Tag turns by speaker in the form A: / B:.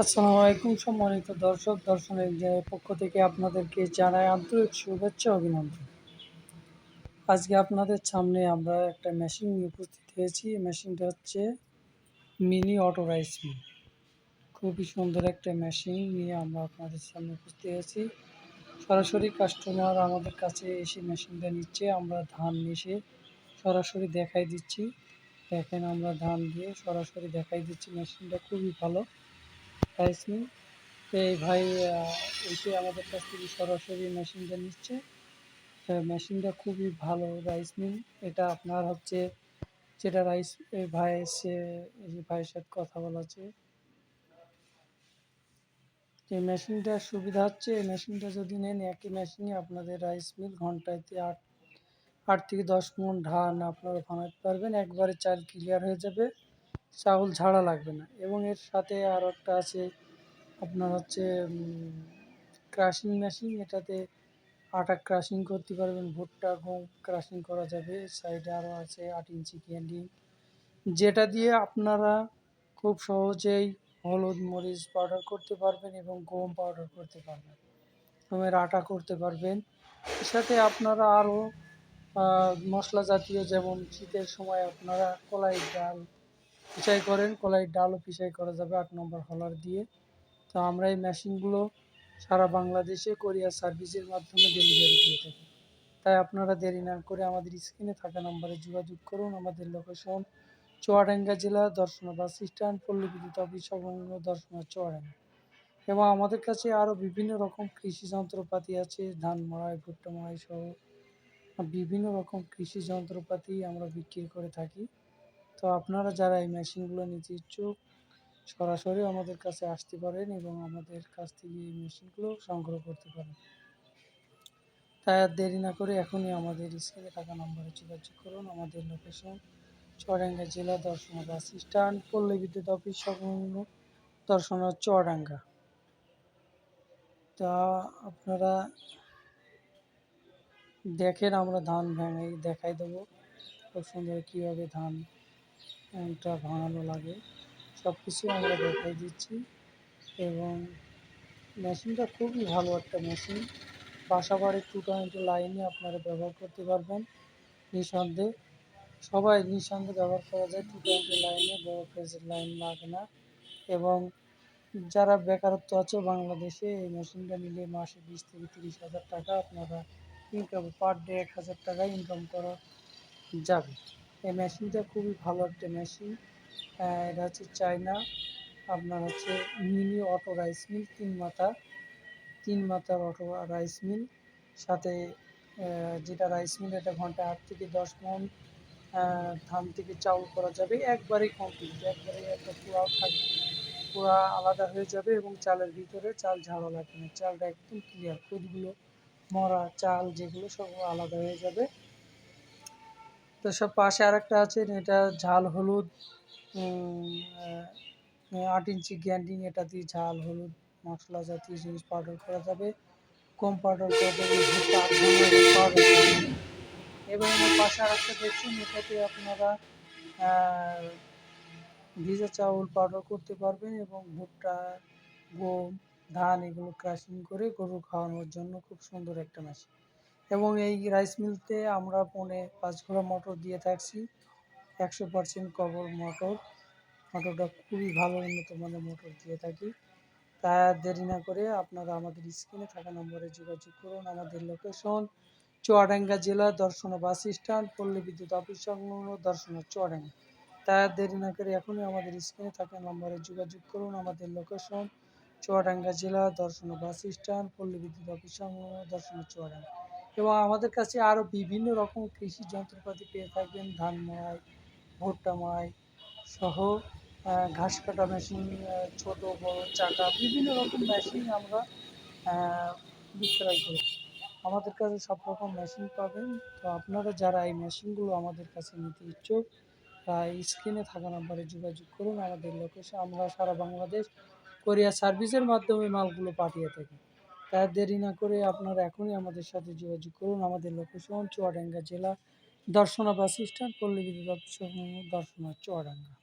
A: আসসালামু আলাইকুম সম্মানিত দর্শক, দর্শনের যে পক্ষ থেকে আপনাদেরকে জানাই আন্তরিক শুভেচ্ছা অভিনন্দন। আজকে আপনাদের সামনে আমরা একটা মেশিন নিয়ে উপস্থিত হয়েছি। মেশিনটা হচ্ছে মিনি অটো রাইস মিল খুবই সুন্দর একটা মেশিন নিয়ে আমরা আপনাদের সামনে উপস্থিত হয়েছি। সরাসরি কাস্টমার আমাদের কাছে এসে মেশিনটা নিচ্ছে, আমরা ধান এসে সরাসরি দেখাই দিচ্ছি। দেখেন আমরা ধান দিয়ে সরাসরি দেখাই দিচ্ছি মেশিনটা খুবই ভালো। রাইস মিল তো এই ভাই এসে আমাদের কাছ থেকে সরাসরি মেশিনটা নিচ্ছে মেশিনটা খুবই ভালো রাইস মিল এটা আপনার হচ্ছে যেটা রাইস ভাই এসে ভাইয়ের সাথে কথা বলা আছে এই মেশিনটার সুবিধা হচ্ছে, এই মেশিনটা যদি নেন, একই মেশিনে আপনাদের রাইস মিল ঘন্টায়তে আট আট থেকে দশ মন ধান আপনারা বানাতে পারবেন। একবারে চাল ক্লিয়ার হয়ে যাবে। চাউল ঝাড়া লাগবে না। এবং এর সাথে আরও একটা আছে, আপনার হচ্ছে ক্রাশিং মেশিন এটাতে আটা ক্রাশিং করতে পারবেন, ভুট্টা গম ক্রাশিং করা যাবে। সাইডে আরও আছে আট ইঞ্চি ক্যান্ডিং যেটা দিয়ে আপনারা খুব সহজেই হলুদ, মরিচ পাউডার করতে পারবেন এবং গম পাউডার করতে পারবেন। গমের আটা করতে পারবেন। এর সাথে আপনারা আরও মশলা জাতীয় যেমন শীতের সময় আপনারা কলাই ডাল পিসাই করেন, কলাই ডালও পিসাই করা যাবে আট নম্বর হলার দিয়ে। তো আমরা এই মেশিনগুলো সারা বাংলাদেশে কোরিয়ার সার্ভিসের মাধ্যমে ডেলিভারি দিয়ে থাকি। তাই আপনারা দেরি না করে আমাদের স্ক্রিনে থাকা নম্বরে যোগাযোগ করুন। আমাদের লোকেশন চুয়াডাঙ্গা জেলা, দর্শনা বাস স্ট্যান্ড, পল্লী বিদ্যুৎ অফিস সংলগ্ন দর্শনা চুয়াডাঙ্গা। এবং আমাদের কাছে আরও বিভিন্ন রকম কৃষি যন্ত্রপাতি আছে, ধান মাড়াই, ভুট্টা মাড়াই সহ বিভিন্ন রকম কৃষি যন্ত্রপাতি আমরা বিক্রি করে থাকি। তো আপনারা যারা এই মেশিনগুলো নিতে ইচ্ছুক, সরাসরি আমাদের কাছে আসতে পারেন এবং আমাদের কাছ থেকে এই মেশিনগুলো সংগ্রহ করতে পারেন। তাই আর দেরি না করে এখনই আমাদের স্ক্রিনে থাকা নম্বরে যোগাযোগ করুন। আমাদের লোকেশন চুয়াডাঙ্গা জেলা দর্শনা বাস স্ট্যান্ড, পল্লী বিদ্যুৎ অফিস সংলগ্ন দর্শনা চুয়াডাঙ্গা তা আপনারা দেখেন আমরা ধান ভেঙে দেখাই দেবো, খুব সুন্দর কীভাবে ধানটা ভাঙানো লাগে। সব কিছু আমরা দেখাই দিচ্ছি এবং মেশিনটা খুবই ভালো একটা মেশিন। বাসা বাড়ির টু টোয়েন্টি লাইনে আপনারা ব্যবহার করতে পারবেন নিঃসন্দেহে। সবাই নিঃসন্দেহে ব্যবহার করা যায় টু টোয়েন্টি লাইনে, বড় ফেজের লাইন লাগে না এবং যারা বেকারত্ব আছে বাংলাদেশে এই মেশিনটা নিলে মাসে বিশ থেকে তিরিশ হাজার টাকা আপনারা ইনকাম পার ডে এক হাজার টাকা ইনকাম করা যাবে। এই মেশিনটা খুবই ভালো একটা মেশিন। এটা হচ্ছে চায়না। আপনার হচ্ছে মিনি অটো রাইস মিল, তিন মাথা, তিন মাথার অটো রাইস মিল। সাথে যেটা রাইস মিল, এটা ঘণ্টা আট থেকে দশ মন ধান থেকে চাউল করা যাবে। একবারেই কমপ্লিট একবারে একটা পুরাও থাকবে পুরা আলাদা হয়ে যাবে এবং চালের ভিতরে চাল ঝাড়া লাগবে না। চালটা একদম ক্লিয়ার খুদগুলো, মরা চাল যেগুলো সব আলাদা হয়ে যাবে। তো সব পাশে আরেকটা আছে, এটা ঝাল হলুদ আট ইঞ্চি গ্যান্ডিং, এটা দিয়ে ঝাল হলুদ মশলা জাতীয় জিনিস পাউডার করা যাবে। কম পাউডার করা যাবে এবং পাশে আরেকটা দেখছেন এটাতে আপনারা ভিজা চাউল পাউডার করতে পারবেন এবং ভুট্টা, গম, ধান এগুলো ক্রাশিং করে গরু খাওয়ানোর জন্য খুব সুন্দর একটা মেশিন এবং এই রাইস মিলতে আমরা পনে পাঁচ ঘোড়া মোটর দিয়ে থাকছি। একশো পার্সেন্ট কবর মোটর। মোটরটা খুবই ভালো, উন্নত মানের মোটর দিয়ে থাকি। আর দেরি না করে আপনারা আমাদের স্ক্রিনে থাকা নম্বরে যোগাযোগ করুন। আমাদের লোকেশন চুয়াডাঙ্গা জেলা দর্শনা বাস স্ট্যান্ড পল্লী বিদ্যুৎ অফিস সংলগ্ন দর্শনা চুয়াডাঙ্গা। আর দেরি না করে এখনই আমাদের স্ক্রিনে থাকা নম্বরে যোগাযোগ করুন। আমাদের লোকেশন চুয়াডাঙ্গা জেলা দর্শনা বাস স্ট্যান্ড পল্লী বিদ্যুৎ অফিস সংলগ্ন দর্শনা চুয়াডাঙ্গা। এবং আমাদের কাছে আরও বিভিন্ন রকম কৃষি যন্ত্রপাতি পেয়ে থাকবেন, ধান মাড়াই ভুট্টা মাড়াই সহ ঘাস কাটা মেশিন ছোট, বড়, চাকা, বিভিন্ন রকম মেশিন আমরা বিক্রয় করি। আমাদের কাছে সব রকম মেশিন পাবেন। তো আপনারা যারা এই মেশিনগুলো আমাদের কাছে নিতে ইচ্ছুক স্ক্রিনে থাকা নাম্বারে যোগাযোগ করুন। আমাদের লোকেশন আমরা সারা বাংলাদেশ কোরিয়া সার্ভিসের মাধ্যমে মালগুলো পাঠিয়ে থাকি। তাই দেরি না করে আপনারা এখনই আমাদের সাথে যোগাযোগ করুন। আমাদের লোকেশন চুয়াডাঙ্গা জেলা দর্শনা বাস স্ট্যান্ড পল্লী বিদ্যুৎ দর্শনা চুয়াডাঙ্গা।